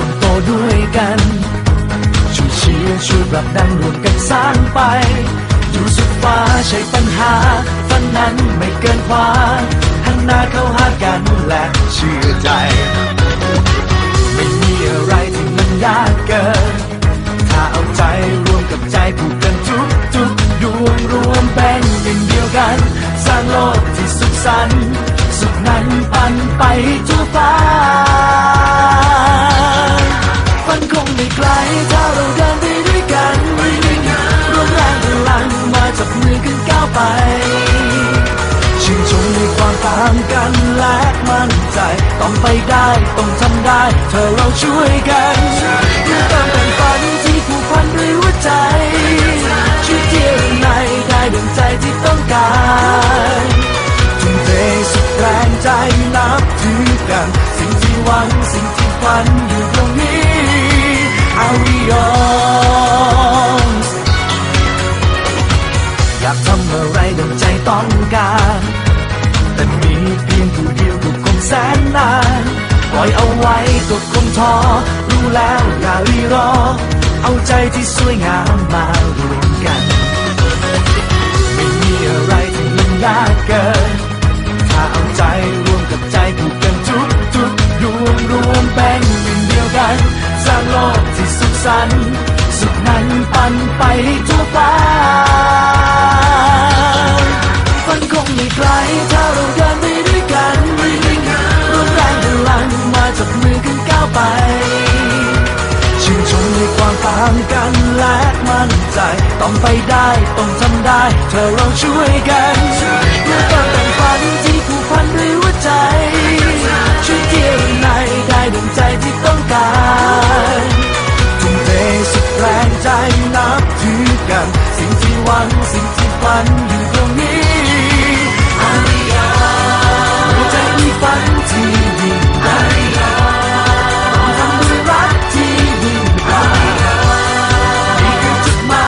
ต้องโตด้วยกันช่วยเชียร์ช่วยปรับดันรวมกันสร้างไป อยู่สุดฟ้าใช้ปัญหาฝันนั้นไม่เกินควาหันหน้าเข้าหากันและเชื่อใจ ไม่มีอะไรที่มันยากเกิน ถ้าเอาใจรวมกับใจผูกกันทุกจุดดวงรวมเป็นหนึ่งเดียวกัน สร้างโลกที่สุขสันต์สุขนั้นปันไปทั่วฟ้า มในความต่างกันและมั่นใจ ต้องไปได้ต้องทำได้ เธอเราช่วยกันเพื่อตามแบ่งฝันที่ผูกพันด้วยหัวใจช่วยเที่ยวในได้ดังใจที่ต้องการทุ่มเทสุดแรงใจนับถือกัน สิ่งที่หวังสิ่งที่ฝันอยู่ตรงนี้ Are we yours อยากทำอะไรดังใจต้องการ แต่มีเพียงผู้เดียวก็คงแสนนานปล่อยเอาไว้ก็คงท้อรู้แล้วอย่ารีรอ เอาใจที่สวยงามมารวมกัน ไม่มีอะไรที่มันยากเกิน ถ้าเอาใจรวมกับใจผูกกันทุกทุกๆดวงรวมเป็นหนึ่งเดียวกันสร้างโลกที่สุขสันต์สุขนั้นปันไปให้ทั่วฟ้า ไรถ้เราเดินไปด้วยกันรวมแรงพลังมาจับมือกันก้าวไป ชื่นชมในความต่างกันและมั่นใจ ต้องไปได้ต้องทำได้ เธอเราช่วยกันเพื่อต่ฝันที่ผูกพันด้วยหัวใจ ช่วยเที่ยวในได้ดังใจที่ต้องการทุ่มเทสุดใจนับถือกัน สิ่งที่หวังสิ่งที่ฝัน